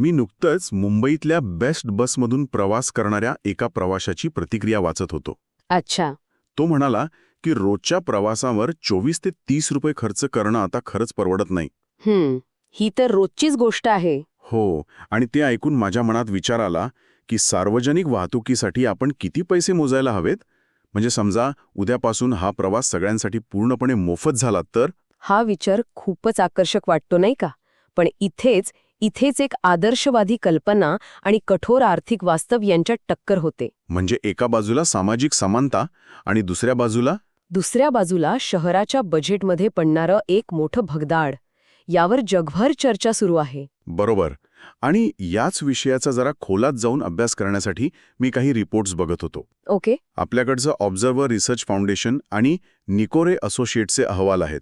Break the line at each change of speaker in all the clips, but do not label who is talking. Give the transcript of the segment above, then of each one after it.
मी नुकतंच मुंबईतल्या बेस्ट बसमधून प्रवास करणाऱ्या एका प्रवाशाची प्रतिक्रिया वाचत होतो.
अच्छा.
तो म्हणाला की रोजच्या प्रवासावर चोवीस ते तीस रुपये खर्च करणं आता खरंच परवडत नाही.
हम्म. ही तर रोजचीच गोष्ट आहे.
हो आणि ते ऐकून माझ्या मनात विचार आला की सार्वजनिक वाहतुकीसाठी आपण किती पैसे मोजायला हवेत? म्हणजे समजा उद्यापासून हा प्रवास सगळ्यांसाठी पूर्णपणे मोफत झाला तर?
हा विचार खूपच आकर्षक वाटतो नाही का? पण इथेच इथेच एक आदर्शवादी कल्पना आणि कठोर आर्थिक वास्तव यांच्यात टक्कर होते.
म्हणजे एका बाजूला सामाजिक समानता आणि दुसऱ्या बाजूला?
दुसऱ्या बाजूला शहराच्या बजेटमध्ये पडणारं एक मोठं भगदाड. यावर जगभर चर्चा सुरू आहे.
बरोबर. आणि याच विषयाचा जरा खोलात जाऊन अभ्यास करण्यासाठी मी काही रिपोर्ट्स बघत होतो.
ओके.
आपल्याकडचं ऑब्झर्व्हर रिसर्च फाउंडेशन आणि निकोरे असोसिएटचे अहवाल आहेत.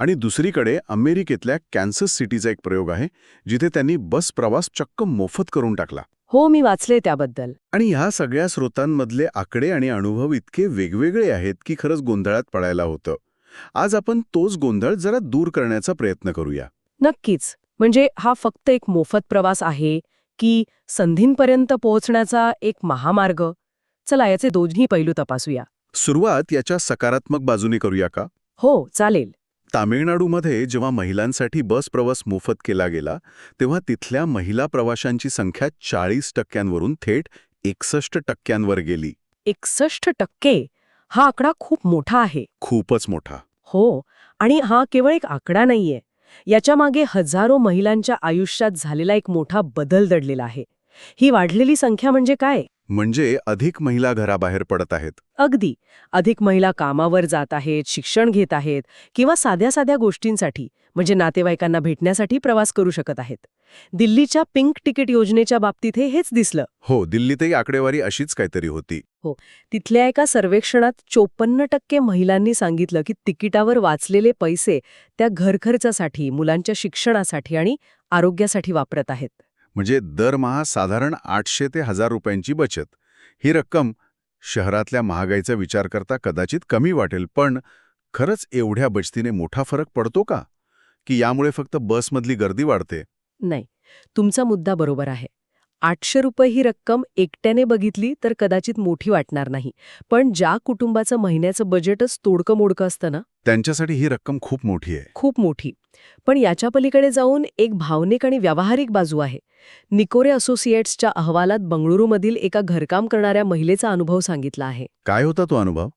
आणि दुसरीकडे अमेरिकेतल्या कॅन्सस सिटीचा एक प्रयोग आहे जिथे त्यांनी बस प्रवास चक्क मोफत करून टाकला.
हो मी वाचले त्याबद्दल.
आणि ह्या सगळ्या स्रोतांमधले आकडे आणि अनुभव इतके वेगवेगळे आहेत की खरंच गोंधळात पडायला होतं. आज आपण तोच गोंधळ जरा दूर करण्याचा प्रयत्न करूया.
नक्कीच. म्हणजे हा फक्त एक मोफत प्रवास आहे की संधींपर्यंत पोहोचण्याचा एक महामार्ग? चला याचे दोन्ही पैलू तपासूया.
सुरुवात याच्या सकारात्मक बाजूने करूया का?
हो चालेल.
तामिळनाडूमध्ये जेव्हा महिलांसाठी बस प्रवास मोफत केला गेला तेव्हा तिथल्या महिला प्रवाशांची संख्या चाळीस टक्क्यांवरून थेट एकसष्ट टक्क्यांवर गेली.
एकसष्ट टक्के? हा आकडा खूप मोठा आहे.
खूपच मोठा.
हो आणि हा केवळ एक आकडा नाहीये. याच्यामागे हजारो महिलांच्या आयुष्यात झालेला एक मोठा बदल दडलेला आहे. ही वाढलेली संख्या म्हणजे काय?
म्हणजे अधिक महिला घराबाहेर पडत आहेत.
अगदी. अधिक महिला कामावर जात आहेत शिक्षण घेत आहेत किंवा साध्या साध्या गोष्टींसाठी म्हणजे नातेवाईकांना भेटण्यासाठी प्रवास करू शकत आहेत. दिल्लीच्या पिंक तिकीट योजनेच्या बाबतीत हे हेच दिसलं.
हो दिल्लीतही आकडेवारी अशीच काहीतरी होती.
तिथल्या एका सर्वेक्षणात चोपन्न टक्के महिलांनी सांगितलं की तिकिटावर वाचलेले पैसे त्या घरखर्चासाठी मुलांच्या शिक्षणासाठी आणि आरोग्यासाठी वापरत आहेत.
म्हणजे दरमहा साधारण आठशे ते हजार रुपयांची बचत. ही रक्कम शहरातल्या महागाईचा विचार करता कदाचित कमी वाटेल पण खरंच एवढ्या बचतीने मोठा फरक पडतो का? की यामुळे फक्त बसमधली गर्दी वाढते?
नाही तुमचा मुद्दा बरोबर आहे. आठशे रुपये ही रक्कम एकट्याने बघितली तर कदाचित मोठी वाटणार नाही. पण ज्या कुटुंबाचं महिन्याचं बजेटच तोडकं मोडकं असतं ना?
त्यांच्यासाठी ही रक्कम खूप मोठी आहे.
खूप मोठी. पण याच्या पलीकडे जाऊन एक भावनिक आणि व्यावहारिक बाजू आहे. निकोरे असोसिएट्सच्या अहवालात बंगळुरूमधील एका घरकाम करणाऱ्या महिलेचा अनुभव सांगितला आहे.
काय होता तो अनुभव?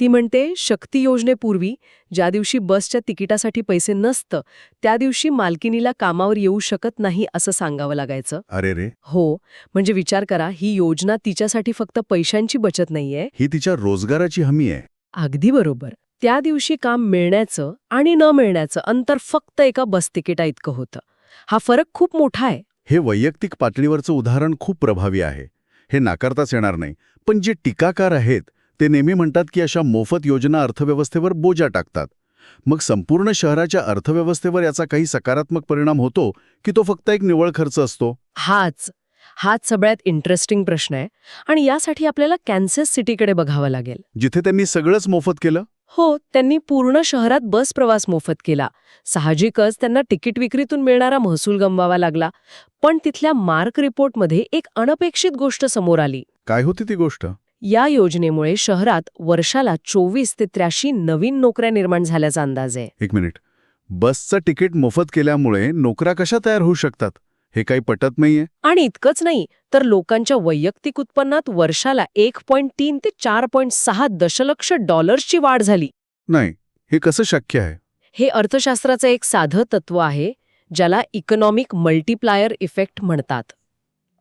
ती म्हणते शक्ती योजनेपूर्वी ज्या दिवशी बसच्या तिकिटासाठी पैसे नसतं त्या दिवशी मालकिनीला कामावर येऊ शकत नाही असं सांगावं लागायचं.
अरे रे.
हो म्हणजे विचार करा ही योजना तिच्यासाठी फक्त पैशांची बचत नाहीये.
ही तिच्या रोजगाराची हमी आहे.
अगदी बरोबर. त्या दिवशी काम मिळण्याचं आणि न मिळण्याचं अंतर फक्त एका बस तिकिटा इतकं होतं. हा फरक खूप मोठा आहे.
हे वैयक्तिक पातळीवरचं उदाहरण खूप प्रभावी आहे. हे नाकारताच येणार नाही. पण जे टीकाकार आहेत ते नेहमी म्हणतात की अशा मोफत योजना अर्थव्यवस्थेवर बोजा टाकतात. मग संपूर्ण शहराच्या अर्थव्यवस्थेवर याचा काही सकारात्मक परिणाम होतो की तो फक्त एक निवळ खर्च असतो?
हाच. हाच सगळ्यात इंटरेस्टिंग प्रश्न आहे. आणि यासाठी आपल्याला कॅन्सस सिटीकडे बघावं लागेल.
जिथे त्यांनी सगळंच मोफत केलं?
हो त्यांनी पूर्ण शहरात बस प्रवास मोफत केला. साहजिकच त्यांना तिकीट विक्रीतून मिळणारा महसूल गमवावा लागला. पण तिथल्या मार्क रिपोर्टमध्ये एक अनपेक्षित गोष्ट समोर आली.
काय होती ती गोष्ट?
या योजनेमुळे शहरात वर्षाला चोवीस ते त्र्याऐंशी नवीन नोकऱ्या निर्माण झाल्याचा अंदाज आहे.
एक मिनिट. बसचं तिकीट मोफत केल्यामुळे नोकऱ्या कशा तयार होऊ शकतात? हे काही पटत नाहीये.
आणि इतकंच नाही तर लोकांच्या वैयक्तिक उत्पन्नात वर्षाला एक पॉईंट तीन ते चार पॉईंट सहा दशलक्ष डॉलर्सची वाढ झाली.
नाही हे कसं शक्य आहे?
हे अर्थशास्त्राचं एक साधं तत्व आहे ज्याला इकॉनॉमिक मल्टीप्लायर इफेक्ट म्हणतात.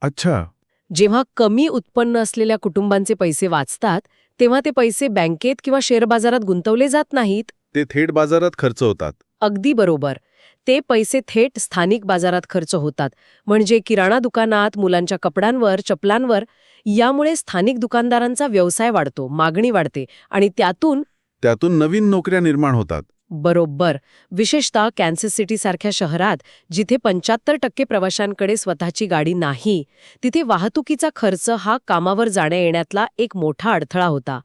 अच्छा.
जेव्हा कमी उत्पन्न असलेल्या कुटुंबांचे पैसे वाचतात तेव्हा ते पैसे बँकेत किंवा शेअर बाजारात गुंतवले जात नाहीत.
ते थेट बाजारात खर्च होतात.
अगदी बरोबर. ते पैसे थेट स्थानिक बाजारात खर्च होतात. म्हणजे किराणा दुकानात मुलांच्या कपड्यांवर चपलांवर यामुळे स्थानिक दुकानदारांचा व्यवसाय वाढतो मागणी वाढते आणि त्यातून
त्यातून नवीन नोकऱ्या निर्माण होतात.
बरोबर. विशेषतः कॅन्सस सिटीसारख्या शहरात जिथे पंच्याहत्तर टक्के प्रवाशांकडे स्वतःची गाडी नाही तिथे वाहतुकीचा खर्च हा कामावर जाण्या येण्यातला एक मोठा अडथळा होता.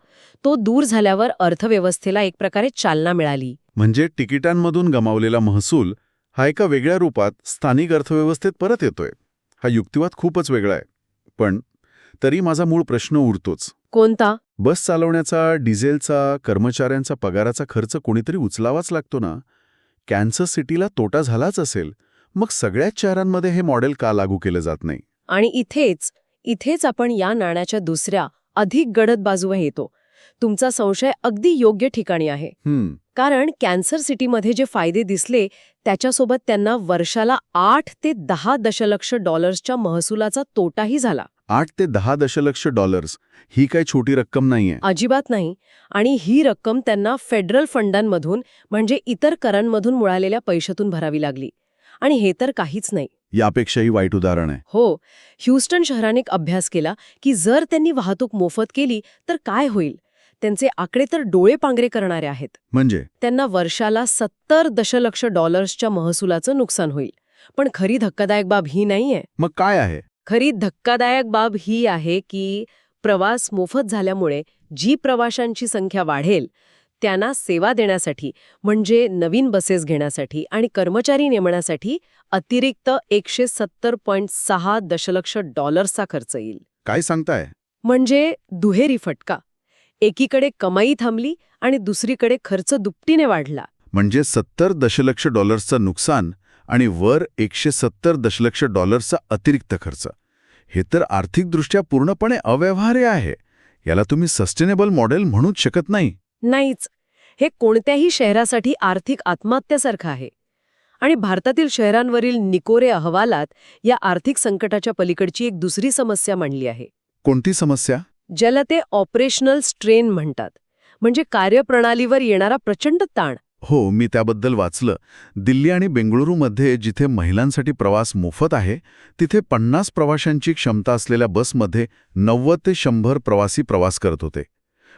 तो दूर झाल्यावर अर्थव्यवस्थेला एक प्रकारे चालना मिळाली.
म्हणजे तिकिटांमधून गमावलेला महसूल हा एका वेगळ्या रूपात स्थानिक अर्थव्यवस्थेत परत येतोय. हा युक्तिवाद खूपच वेगळा आहे. पण तरी माझा मूळ प्रश्न उरतोच.
कोणता?
बस चालवण्याचा डिझेलचा कर्मचाऱ्यांचा पगाराचा खर्च कोणीतरी उचलावाच लागतो ना? कॅन्सस सिटीला तोटा झालाच असेल मग सगळ्याच शहरांमध्ये हे मॉडेल का लागू केलं जात नाही?
आणि इथेच इथेच आपण या नाण्याच्या दुसऱ्या अधिक गडद बाजूवर येतो. तुमचा संशय अगदी योग्य ठिकाणी आहे. कारण कॅन्सर सिटीमध्ये जे फायदे दिसले त्याच्यासोबत त्यांना वर्षाला आठ ते दहा दशलक्ष डॉलर्सच्या महसुलाचा तोटाही झाला.
आठ ते दहा दशलक्ष डॉलर्स ही काय छोटी रक्कम नाहीये.
अजिबात नाही. आणि ही रक्कम त्यांना फेडरल फंडांमधून म्हणजे इतर करांमधून मिळालेल्या पैशातून भरावी लागली. आणि हे तर काहीच नाही.
यापेक्षाही वाईट उदाहरण आहे.
हो ह्यूस्टन शहराने एक अभ्यास केला की जर त्यांनी वाहतूक मोफत केली तर काय होईल? त्यांचे आकडे तर डोळे पांगरे करणारे आहेत.
म्हणजे?
त्यांना वर्षाला सत्तर दशलक्ष डॉलर्सच्या महसुलाचं नुकसान होईल. पण खरी धक्कादायक बाब ही नाहीये.
मग काय आहे?
खरी धक्कादायक बाब ही आहे की प्रवास मोफत झाल्यामुळे जी प्रवाशांची संख्या वाढेल त्यांना सेवा देण्यासाठी म्हणजे नवीन बसेस घेण्यासाठी आणि कर्मचारी नेमण्यासाठी अतिरिक्त एकशे सत्तर पॉईंट सहा दशलक्ष डॉलर्सचा खर्च येईल.
काय सांगताय?
म्हणजे दुहेरी फटका. एकीकडे कमाई थांबली आणि दुसरीकडे खर्च दुपटीने वाढला.
म्हणजे सत्तर दशलक्ष डॉलर्सचं नुकसान आणि वर एकशे सत्तर दशलक्ष डॉलर्सचा अतिरिक्त खर्च. हे तर आर्थिकदृष्ट्या पूर्णपणे अव्यवहार्य आहे. याला तुम्ही सस्टेनेबल मॉडेल म्हणूच शकत नाही.
नाहीच. हे कोणत्याही शहरासाठी आर्थिक आत्महत्यासारखं आहे. आणि भारतातील शहरांवरील निकोरे अहवालात या आर्थिक संकटाच्या पलीकडची एक दुसरी समस्या मांडली आहे.
कोणती समस्या?
ज्याला ते ऑपरेशनल स्ट्रेन म्हणतात. म्हणजे कार्यप्रणालीवर येणारा प्रचंड ताण.
हो मी त्याबद्दल वाचलं. दिल्ली आणि बेंगळुरूमध्ये जिथे महिलांसाठी प्रवास मोफत आहे तिथे पन्नास प्रवाशांची क्षमता असलेल्या बसमध्ये नव्वद ते शंभर प्रवासी प्रवास करत होते.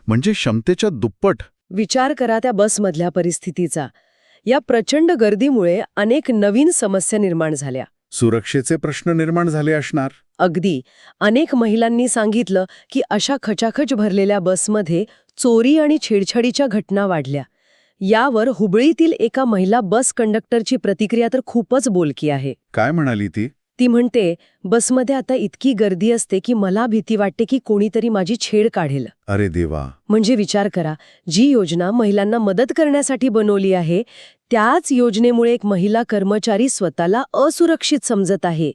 म्हणजे क्षमतेच्या दुप्पट.
विचार करा त्या बसमधल्या परिस्थितीचा. या प्रचंड गर्दीमुळे अनेक नवीन समस्या निर्माण झाल्या.
सुरक्षेचे प्रश्न निर्माण झाले असणार?
अगदी. अनेक महिलांनी सांगितलं की अशा खचाखच भरलेल्या बसमध्ये चोरी आणि छेडछाडीच्या घटना वाढल्या. यावर हुबळीतील एका महिला बस कंडक्टरची प्रतिक्रिया तर खूपच बोलकी आहे.
काय म्हणाली ती?
ती म्हणते बसमध्ये आता इतकी गर्दी असते की मला भीती वाटते की कोणीतरी माझी छेड काढेल.
अरे देवा.
म्हणजे विचार करा जी योजना महिलांना मदत करण्यासाठी बनवली आहे त्याच योजनेमुळे एक महिला कर्मचारी स्वतःला असुरक्षित समजत आहे.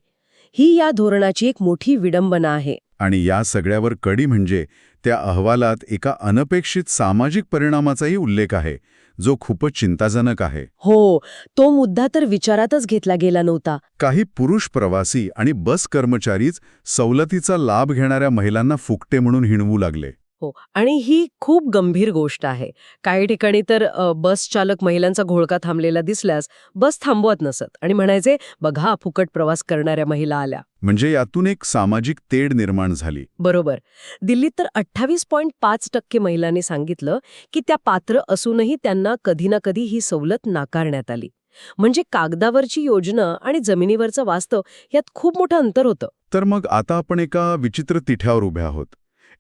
ही या धोरणाची एक मोठी विडंबना आहे.
आणि या सगळ्यावर कडी म्हणजे त्या अहवालात एका अनपेक्षित सामाजिक परिणामाचाही उल्लेख आहे जो खूपच चिंताजनक आहे.
हो तो मुद्दा तर विचारातच घेतला गेला नव्हता.
काही पुरुष प्रवासी आणि बस कर्मचारीच सवलतीचा लाभ घेणाऱ्या महिलांना फुकटे म्हणून हिणवू लागले.
हो आणि ही खूप गंभीर गोष्ट आहे. काही ठिकाणी तर बस चालक महिलांचा घोळका थांबलेला दिसल्यास बस थांबवत नसत आणि म्हणायचे बघा फुकट प्रवास करणाऱ्या महिला आल्या.
म्हणजे यातून एक सामाजिक तेढ निर्माण झाली.
बरोबर. दिल्लीत तर अठ्ठावीस पॉईंट पाच टक्के महिलांनी सांगितलं की त्या पात्र असूनही त्यांना कधी ना कधी ही सवलत नाकारण्यात आली. म्हणजे कागदावरची योजना आणि जमिनीवरचं वास्तव यात खूप मोठं अंतर होतं.
तर मग आता आपण एका विचित्र तिठ्यावर उभे आहोत.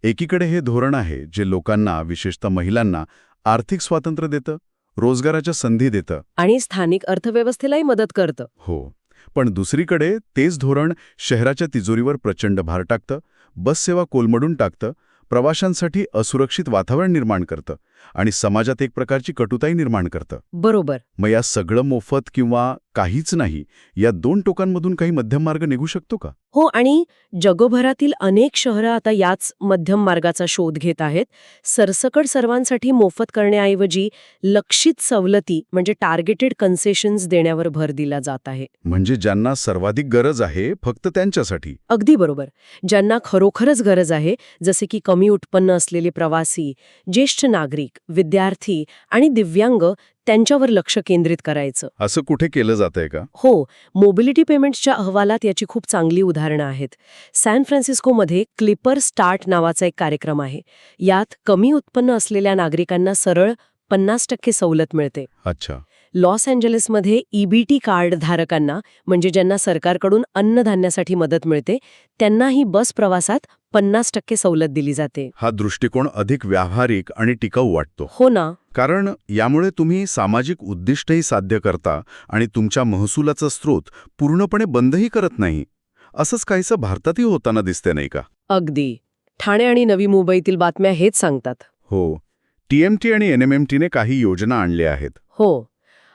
एकीकडे हे धोरण आहे जे लोकांना विशेषतः महिलांना आर्थिक स्वातंत्र्य देतं रोजगाराच्या संधी देतं.
आणि स्थानिक अर्थव्यवस्थेलाही मदत करतं.
हो. पण दुसरीकडे तेच धोरण शहराच्या तिजोरीवर प्रचंड भार टाकतं बस सेवा कोलमडून टाकतं प्रवाशांसाठी असुरक्षित वातावरण निर्माण करतं आणि समाजात एक प्रकारची कटुताई निर्माण करतं.
बरोबर.
मग या सगळं मोफत किंवा काहीच नाही या दोन टोकांमधून काही मध्यम मार्ग निघू शकतो का?
हो आणि जगभरातील अनेक शहरं आता याच मध्यम मार्गाचा शोध घेत आहेत. सरसकट सर्वांसाठी मोफत करण्याऐवजी लक्षित सवलती म्हणजे टार्गेटेड कन्सेशन्स देण्यावर भर दिला जात आहे.
म्हणजे ज्यांना सर्वाधिक गरज आहे फक्त त्यांच्यासाठी.
अगदी बरोबर. ज्यांना खरोखरच गरज आहे जसे की कमी उत्पन्न असलेले प्रवासी ज्येष्ठ नागरिक विद्यार्थी आणि दिव्यांग त्यांच्यावर लक्ष केंद्रित करायचं.
असं कुठे केलं जातंय का?
हो मोबिलिटी पेमेंट्सच्या अहवालात याची खूप चांगली उदाहरणं आहेत. सॅन फ्रान्सिस्कोमध्ये क्लिपर स्टार्ट नावाचा एक कार्यक्रम आहे. यात कमी उत्पन्न असलेल्या नागरिकांना सरळ पन्नास टक्के सवलत मिळते.
अच्छा.
लॉस एंजलिसमध्ये ईबीटी कार्ड धारकांना म्हणजे ज्यांना सरकारकडून अन्नधान्यासाठी मदत मिळते त्यांनाही बस प्रवासात पन्नास टक्के सवलत दिली जाते.
हा दृष्टिकोन अधिक व्यावहारिक आणि टिकाऊ वाटतो.
हो ना.
कारण यामुळे तुम्ही सामाजिक उद्दिष्टही साध्य करता आणि तुमच्या महसुलाचा स्रोत पूर्णपणे बंदही करत नाही. असंच काहीसं भारतातही होताना दिसते नाही का?
अगदी. ठाणे आणि नवी मुंबईतील बातम्या हेच सांगतात.
हो. टीएमटी आणि एनएमएमटीने काही योजना आणल्या आहेत.
हो.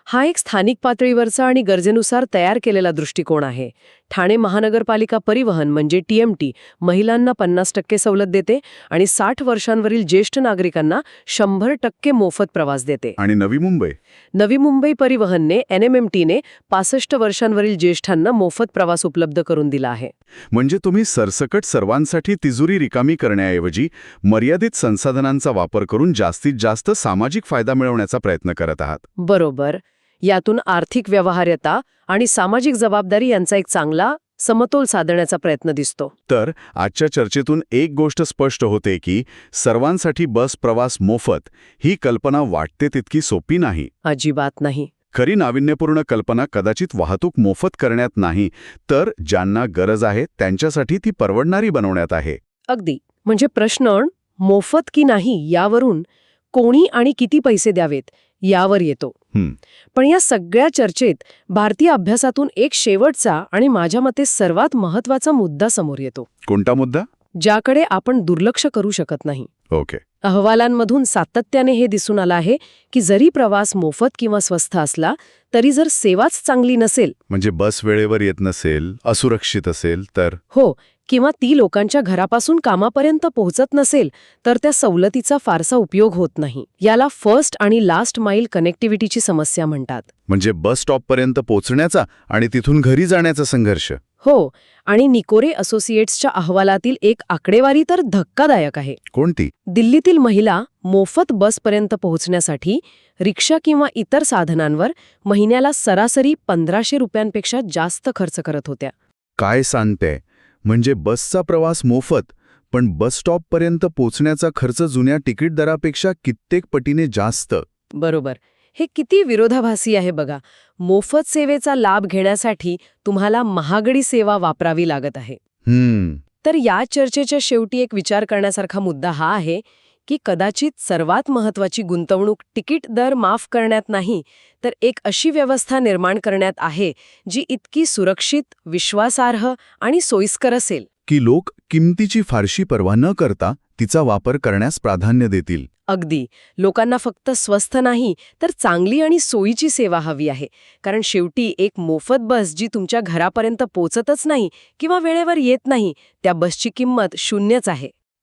हा एक स्थानिक पातळीवरचा आणि गरजेनुसार तयार केलेला दृष्टिकोन आहे. ठाणे महानगरपालिका परिवहन म्हणजे टीएमटी महिलांना पन्नास टक्के सवलत देते आणि साठ वर्षांवरील ज्येष्ठ नागरिकांना शंभर टक्के मोफत प्रवास देते.
आणि नवी मुंबई?
नवी मुंबई परिवहनने एनएमएमटीने पासष्ट वर्षांवरील ज्येष्ठांना मोफत प्रवास उपलब्ध करून दिला आहे.
म्हणजे तुम्ही सरसकट सर्वांसाठी तिजोरी रिकामी करण्याऐवजी मर्यादित संसाधनांचा वापर करून जास्तीत जास्त सामाजिक फायदा मिळवण्याचा प्रयत्न करत आहात.
बरोबर. यातून आर्थिक व्यवहार्यता आणि सामाजिक जबाबदारी यांचा एक चांगला समतोल साधण्याचा प्रयत्न दिसतो.
तर आजच्या चर्चेतून एक गोष्ट स्पष्ट होते की सर्वांसाठी बस प्रवास मोफत ही कल्पना वाटते तितकी सोपी नाही.
अजिबात नाही.
खरी नाविन्यपूर्ण कल्पना कदाचित वाहतूक मोफत करण्यात नाही तर ज्यांना गरज आहे त्यांच्यासाठी ती परवडणारी बनवण्यात आहे.
अगदी. म्हणजे प्रश्न मोफत की नाही यावरून कोणी आणि किती पैसे द्यावेत यावर येतो. पण या सगळ्या चर्चेत भारतीय अभ्यासातून एक शेवटचा आणि माझ्या मते सर्वात महत्त्वाचा मुद्दा समोर येतो.
कोणता मुद्दा?
ज्याकडे आपण दुर्लक्ष करू शकत नाही.
ओके.
अहवालांमधून सातत्याने हे दिसून आलं आहे की जरी प्रवास मोफत किंवा स्वस्त असला तरी जर सेवाच चांगली नसेल
म्हणजे बस वेळेवर येत नसेल असुरक्षित असेल तर?
हो किंवा ती लोकांच्या घरापासून कामापर्यंत पोहोचत नसेल तर त्या सवलतीचा फारसा उपयोग होत नाही. याला फर्स्ट आणि लास्ट माईल कनेक्टिव्हिटीची समस्या म्हणतात.
म्हणजे बस स्टॉपपर्यंत पोहोचण्याचा आणि तिथून घरी जाण्याचा संघर्ष.
हो आणि निकोरे असोसिएट्सच्या अहवालातील एक आकडेवारी तर धक्कादायक आहे.
कोणती?
दिल्लीतील महिला मोफत बसपर्यंत पोहोचण्यासाठी रिक्षा किंवा इतर साधनांवर महिन्याला सरासरी पंधराशे रुपयांपेक्षा जास्त खर्च करत होत्या.
काय सांगते? म्हणजे बसचा प्रवास मोफत पण बस स्टॉपपर्यंत पोचण्याचा खर्च जुन्या तिकीट दरापेक्षा कित्येक पटीने जास्त.
बरोबर. हे किती विरोधाभासी आहे बघा. मोफत सेवेचा लाभ घेण्यासाठी तुम्हाला महागडी सेवा वापरावी लागत आहे. तर या चर्चेच्या शेवटी एक विचार करण्यासारखा मुद्दा हा आहे की कदाचित सर्वात महत्वाची गुंतवणूक तिकीट दर माफ करण्यात नाही तर एक अशी व्यवस्था निर्माण करण्यात आहे जी इतकी सुरक्षित विश्वासार्ह आणि सोयीस्कर असेल.
की लोक किमतीची फारशी पर्वा न करता तिचा वापर करण्यास प्राधान्य देतील.
अगदी. लोकांना फक्त स्वस्थ नाही तर चांगली आणि सोयीची सेवा हवी आहे. कारण शेवटी एक मोफत बस जी तुमच्या घरापर्यंत पोचतच नाही किंवा वेळेवर येत नाही त्या बसची किंमत शून्यच आहे.